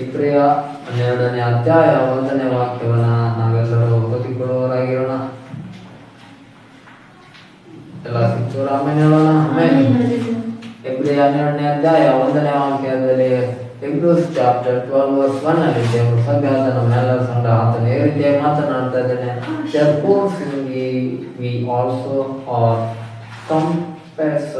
ಇಬ್ರಿಯ ಹನ್ನೆರಡನೇ ಅಧ್ಯಾಯ ಒಂದನೇ ವಾಕ್ಯವನ್ನ ನಾವೆಲ್ಲರೂ ಓದಿಕೊಳ್ಳುವವರಾಗಿರೋಣ ಎಲ್ಲ ಸಿಕ್ತೂರ ಆಮೇಲೆ ಹೇಳೋಣ ಆಮೇಲೆ ಇಬ್ರಿಯ ಹನ್ನೆರಡನೇ ಅಧ್ಯಾಯ ಒಂದನೇ ವಾಕ್ಯದಲ್ಲಿ Hebrews chapter twelve verse one ಅಲ್ಲಿ ದೇವರು ಸಭ್ಯಾದ ನಮ್ಮೆಲ್ಲರ ಸಂಘ ಆತನ ಈ ರೀತಿಯಾಗಿ ಮಾತನಾಡ್ತಾ ಇದ್ದಾನೆ Therefore, seeing ye we also are compassed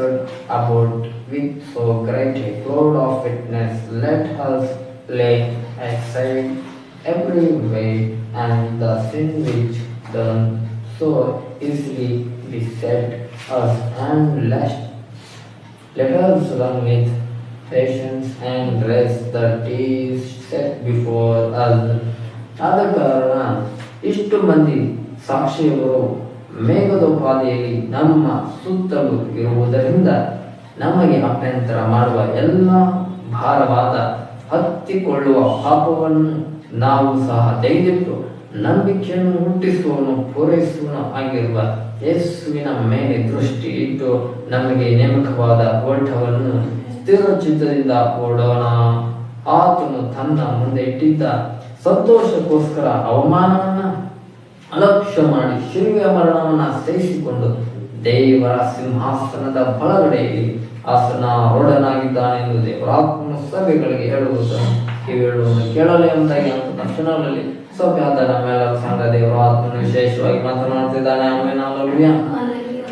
about with so great a cloud of witness, let us lay excited every way and the sin which done so easily beset us, and lest let us run with patience and rest that is set before us. ಆದ ಕಾರಣ ಇಷ್ಟು ಮಂದಿ ಸಾಕ್ಷಿಯವರು ಮೇಘದೋಪಾದಿಯಲ್ಲಿ ನಮ್ಮ ಸುತ್ತಲೂ ಇರುವುದರಿಂದ ನಮಗೆ ಅಭ್ಯಂತರ ಮಾಡುವ ಎಲ್ಲ ಭಾರವಾದ ಹತ್ತಿಕೊಳ್ಳುವ ಪಾಪವನ್ನು ನಾವು ಸಹ ತೆಗೆದಿಟ್ಟು ನಂಬಿಕೆಯನ್ನು ಹುಟ್ಟಿಸುವನು, ಪೂರೈಸುವನು ಆಗಿರುವ ಯೇಸುವಿನ ಮೇಲೆ ದೃಷ್ಟಿ ಇಟ್ಟು ನಮಗೆ ನೇಮಕವಾದ ಓಟವನ್ನು ಸ್ಥಿರ ಚಿತ್ತದಿಂದ ಓಡೋಣ ಆತನು ತನ್ನ ಮುಂದೆ ಇಟ್ಟಿದ್ದ ಸಂತೋಷಕ್ಕೋಸ್ಕರ ಅವಮಾನವನ್ನ ಅಲಕ್ಷ್ಯ ಮಾಡಿ ಶಿಲ್ವೆಯ ಮರಣವನ್ನ ಸಹಿಸಿಕೊಂಡು ದೇವರ ಸಿಂಹಾಸನದ ಬಲಗಡೆಯಲ್ಲಿ ಹೊರಡನಾಗಿದ್ದಾನೆ ಎಂದು ದೇವರಾತ್ಮನ ಸಭೆಗಳಿಗೆ ಹೇಳುವುದನ್ನು ಕಿವಿಳುವನ್ನು ಕೇಳಲಿ ಎಂಬುದಾಗಿ ಅಂತ ತಕ್ಷಣದಲ್ಲಿ ಸಭ್ಯಾದ ಮೇಲೆ ಸಂಘ ದೇವರಾತ್ಮನು ವಿಶೇಷವಾಗಿ ಮಾತನಾಡುತ್ತಿದ್ದಾನೆ. ಆಮೇಲೆ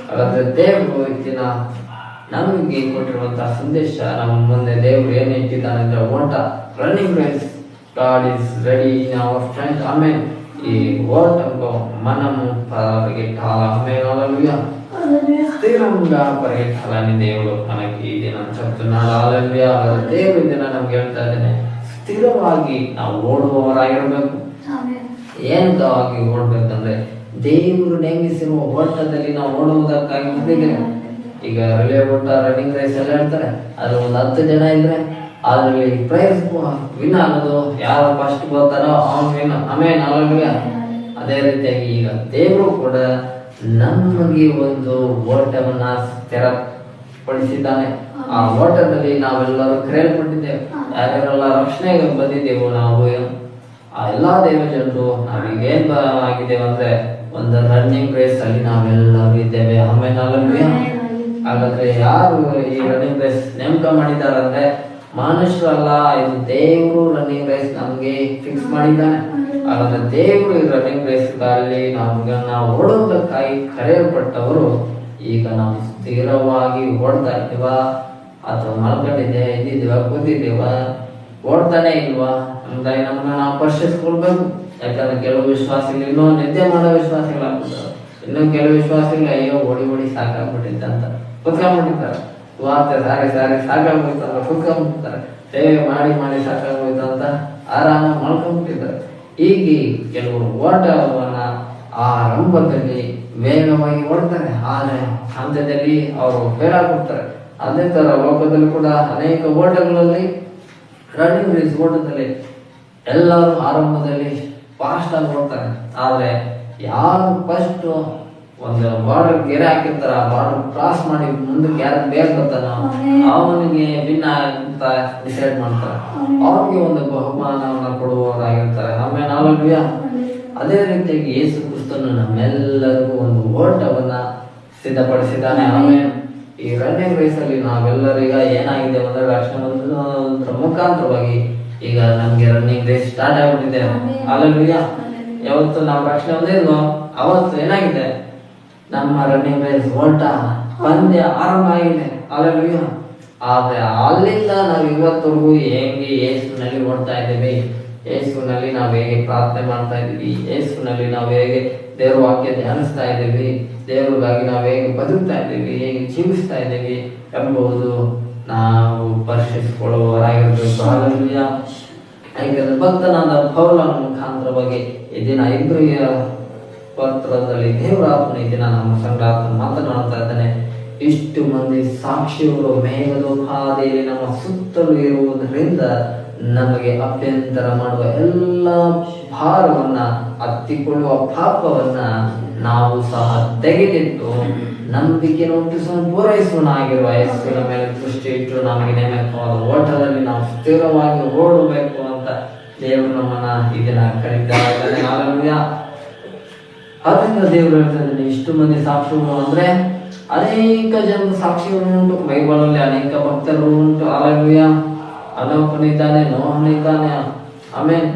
ಹಾಗಾದ್ರೆ ದೇವರು ಇತ್ತಿನ ನಮಗೆ ಕೊಟ್ಟಿರುವಂತಹ ಸಂದೇಶ ನಮ್ಮ ಮುಂದೆ ದೇವರು ಏನು ಇಟ್ಟಿದ್ದಾನೆ ಅಂದ್ರೆ ಓಟ running race God is ready in our strength ಆಮೇಲೆ ಈ ఓటంలో మనము పరిగెట్టాలి ఆమె స్థిరంగా పరిగెట్టాలని దేవుడు మనకి ఈ దినం చెప్తున్నాడు అలల్య దేవుడు ఈ ದಿನ ನಮ್ಗೆ ಹೇಳ್ತಾ ಇದ್ದಾನೆ ಸ್ಥಿರವಾಗಿ ನಾವು ಓಡುವವರಾಗಿರ್ಬೇಕು ಏನವಾಗಿ ಓಡ್ಬೇಕಂದ್ರೆ ದೇವರು ನೇಮಿಸಿರುವ ಓಟದಲ್ಲಿ ನಾವು ಓಡುವುದಕ್ಕಾಗಿ ಬಂದಿದ್ದೇವೆ ಈಗ ರಿಲೇ ಓಟ ರನ್ನಿಂಗ್ ರೇಸ್ ಎಲ್ಲ ಹೇಳ್ತಾರೆ ಅದ್ರ ಒಂದು ಹತ್ತು ಜನ ಇದ್ರೆ ಅದ್ರಲ್ಲಿ ಪ್ರೈಸ್ ವಿನ್ ಆಗೋದು ಯಾರು ಫಸ್ಟ್ ಬರ್ತಾರೋ ಅವನ್ ವಿನ್ ಆಮೇಲೆ ಅದೇ ರೀತಿಯಾಗಿ ಈಗ ದೇವರು ಕೂಡ ನಮಗೆ ಒಂದು ಓಟವನ್ನ ಸ್ಥಿರಪಡಿಸಿದ್ದಾನೆ. ಆ ಓಟದಲ್ಲಿ ನಾವೆಲ್ಲರೂ ಕರೆಯಲ್ಪಟ್ಟಿದ್ದೇವೆ. ಯಾರ್ಯಾರೆಲ್ಲ ರಕ್ಷಣೆಗೆ ಬಂದಿದ್ದೇವೋ ನಾವು ಆ ಎಲ್ಲಾ ದೇವಜನರು ನಾವೀಗ ಏನ್ ಬ- ಆಗಿದ್ದೇವೆ ಅಂದ್ರೆ ಒಂದು ರನ್ನಿಂಗ್ ರೇಸ್ ಅಲ್ಲಿ ನಾವೆಲ್ಲರೂ ಇದ್ದೇವೆ. ಆಮೇಲೆ ಹಾಗಾದ್ರೆ ಯಾರು ಈ ರನ್ನಿಂಗ್ ರೇಸ್ ನೇಮಕ ಮಾಡಿದ್ದಾರೆ ಅಂದ್ರೆ ಮನುಷ್ಯರಲ್ಲ ಇದು ದೇವರು ರನ್ನಿಂಗ್ ರೇಸ್ ನಮ್ಗೆ ಫಿಕ್ಸ್ ಮಾಡಿದ್ದಾನೆ. ಹಾಗಾದ್ರೆ ದೇವರು ಈ ರನ್ನಿಂಗ್ ರೇಸ್ ನಮ್ಗೆ ನಾವು ಓಡೋದಕ್ಕಾಗಿ ಕರೆಯಲ್ಪಟ್ಟವರು ಈಗ ನಾವು ಸ್ಥಿರವಾಗಿ ಓಡ್ತಾ ಇದ್ದೀವಾ? ಅಥವಾ ಮಲ್ಕೊಂಡಿದ್ದೆ ಇದ್ದಿದ್ದೀವ, ಕೂತಿದ್ದೀವ? ಓಡ್ತಾನೆ ಇಲ್ವಾ? ಹಂಗಾಗಿ ನಮ್ಗೆ ನಾವು ಪರ್ಶಿಸ್ಕೊಳ್ಬೇಕು ಯಾಕಂದ್ರೆ ಕೆಲವು ವಿಶ್ವಾಸಿಗಳು ಇನ್ನೂ ನಿದ್ದೆ ಮಾಡೋ ವಿಶ್ವಾಸಿಗಳಾಗ್ಬಿಡ್ತಾರೆ ಇನ್ನೂ ಕೆಲವು ವಿಶ್ವಾಸಿಗಳು ಅಯ್ಯೋ, ಓಡಿ ಓಡಿ ಸಾಕಾಗ್ಬಿಟ್ಟಿದ್ದ ಅಂತ ಕುತ್ಕೊಂಡ್ಬಿಟ್ಟಿರ್ತಾರೆ ವಾರ್ತೆ ಸಾರಿ ಸಾರಿ ಸಾಕಾಗ್ಬಿಡ್ತು ಅಂತ ಕುತ್ಕೊಂಡ್ಬಿಡ್ತಾರೆ ಸೇವೆ ಮಾಡಿ ಮಾಡಿ ಸಾಕಾಗ್ಬಿಡ್ತು ಅಂತ ಆರಾಮ ಮಾಡ್ಕೊಂಡ್ಬಿಟ್ಟಿದ್ದಾರೆ. ಹೀಗೆ ಕೆಲವರು ಓಟವನ್ನ ಆರಂಭದಲ್ಲಿ ವೇಗವಾಗಿ ಓಡ್ತಾರೆ ಆದರೆ ಹಂತದಲ್ಲಿ ಅವರು ಫೇಲ್ ಆಗ್ಬಿಡ್ತಾರೆ ಅದೇ ತರ ಲೋಕದಲ್ಲಿ ಕೂಡ ಅನೇಕ ಓಟಗಳಲ್ಲಿ ರನ್ನಿಂಗ್ ರೇಸ್ ಓಟದಲ್ಲಿ ಎಲ್ಲರೂ ಆರಂಭದಲ್ಲಿ ಫಾಸ್ಟ್ ಆಗಿ ಓಡ್ತಾರೆ. ಆದ್ರೆ ಯಾರು ಫಸ್ಟ್ ಒಂದು ಬಾರ್ಡರ್ ಗೆರೆ ಹಾಕಿರ್ತಾರ ಆ ಬಾರ್ಡರ್ ಕ್ರಾಸ್ ಮಾಡಿ ಮುಂದಕ್ಕೆ ಯಾರು ಬೇಗ ಬರ್ತಾನೋ ಅವನಿಗೆ ಭಿನ್ನ ಅಂತ ಡಿಸೈಡ್ ಮಾಡ್ತಾರೆ. ಅವನಿಗೆ ಒಂದು ಬಹುಮಾನವನ್ನು ಕೊಡುವವರಾಗಿರ್ತಾರೆ. ಆಮೇಲೆ ನಾಲ್ಕು ಅದೇ ರೀತಿಯಾಗಿ ಯೇಸು ಕ್ರಿಸ್ತನು ನಮ್ಮೆಲ್ಲರಿಗೂ ಒಂದು ಓಟವನ್ನ ಸಿದ್ಧಪಡಿಸಿದ್ದಾನೆ. ಆಮೇಲೆ ಈ ರನ್ನಿಂಗ್ ರೇಸ್ ಅಲ್ಲಿ ನಾವೆಲ್ಲರೀಗ ಏನಾಗಿದೆ ಅಂದ್ರೆ ರಕ್ಷಣೆ ಒಂದು ಮುಖಾಂತರವಾಗಿ ಈಗ ನಮ್ಗೆ ರನ್ನಿಂಗ್ ರೇಸ್ ಸ್ಟಾರ್ಟ್ ಆಗ್ಬಿಟ್ಟಿದೆ. ಅಲ್ಲಲ್ವಿಯ ಯಾವತ್ತು ನಾವು ರಕ್ಷಣೆ ಹೊಂದಿದ್ವೋ ಅವತ್ತು ಏನಾಗಿದೆ? ನಮ್ಮ ರನ್ನಿಂಗ್ ರೇಸ್ ಓಟ ಪಂದ್ಯ ಆರಂಭ ಆಗಿದೆ. ಅಲ್ಲೂ ಆದ್ರೆ ಅಲ್ಲಿಂದ ನಾವು ಇವತ್ತವರೆಗೂ ಹೇಗೆ ಏಸುನಲ್ಲಿ ಓಡ್ತಾ ಇದ್ದೀವಿ? ಯೇಸುವಿನಲ್ಲಿ ನಾವು ಹೇಗೆ ಪ್ರಾರ್ಥನೆ ಮಾಡ್ತಾ ಇದ್ದೀವಿ? ಏಸುನಲ್ಲಿ ನಾವು ಹೇಗೆ ದೇವ್ರ ವಾಕ್ಯ ಧ್ಯಾನಿಸ್ತಾ ಇದ್ದೀವಿ? ದೇವರಿಗಾಗಿ ನಾವು ಹೇಗೆ ಬದುಕ್ತಾ ಇದ್ದೀವಿ? ಹೇಗೆ ಜೀವಿಸ್ತಾ ಇದ್ದೀವಿ ಎಂಬುದು ನಾವು ಪರಿಶೀಲಿಸಿಕೊಳ್ಳುವವರಾಗಿರ್ಬೇಕು ಹಾಲೆಲೂಯ. ಯಾಕಂದ್ರೆ ಭಕ್ತನಾದ ಪೌಲನ ಮುಖಾಂತರವಾಗಿ ಈ ದಿನ ಇಬ್ರಿಯ ಪತ್ರದಲ್ಲಿ ದೇವರಾತ್ಮನ ಈ ದಿನ ನಮ್ಮ ಸಂಘಾತ್ಮ ಮಾತನಾಡ್ತಾ ಇದ್ದಾನೆ. ಇಷ್ಟು ಮಂದಿ ಸಾಕ್ಷಿಗಳು ಮೇಘದೋಪಾದಿಯಲ್ಲಿ ನಮ್ಮ ಸುತ್ತಲೂ ಇರುವುದರಿಂದ ನಮಗೆ ಅಭ್ಯಂತರ ಮಾಡುವ ಎಲ್ಲ ಭಾರವನ್ನ ಹತ್ತಿಕೊಳ್ಳುವ ಪಾಪವನ್ನ ನಾವು ಸಹ ತೆಗೆದಿಟ್ಟು ನಂಬಿಕೆ ಹುಟ್ಟಿಸುವ ಪೂರೈಸುವನಾಗಿರುವ ಯೇಸುವಿನ ಮೇಲೆ ದೃಷ್ಟಿ ಇಟ್ಟು ನಮಗೆ ನೇಮಕವಾದ ಓಟದಲ್ಲಿ ನಾವು ಸ್ಥಿರವಾಗಿ ಓಡಬೇಕು ಅಂತ ದೇವರು ನಮ್ಮನ್ನ ಈ ದಿನ ಕರೀತಾರೆ ಹಾಲೆಲೂಯ ದೇವರು ಹೇಳ್ತಾರೆ ಇಷ್ಟು ಮಂದಿ ಸಾಕ್ಷಿಗಳು ಅಂದ್ರೆ ಅನೇಕ ಜನ ಸಾಕ್ಷಿಗಳು ಉಂಟು ಬೈಬಲಲ್ಲಿ ಅನೇಕ ಭಕ್ತರು ಉಂಟು. ಆರೋಗ್ಯ ಅನೋಕನಿದ್ದಾನೆ ನೋಹನಿದ್ದಾನೆ ಆಮೇಲೆ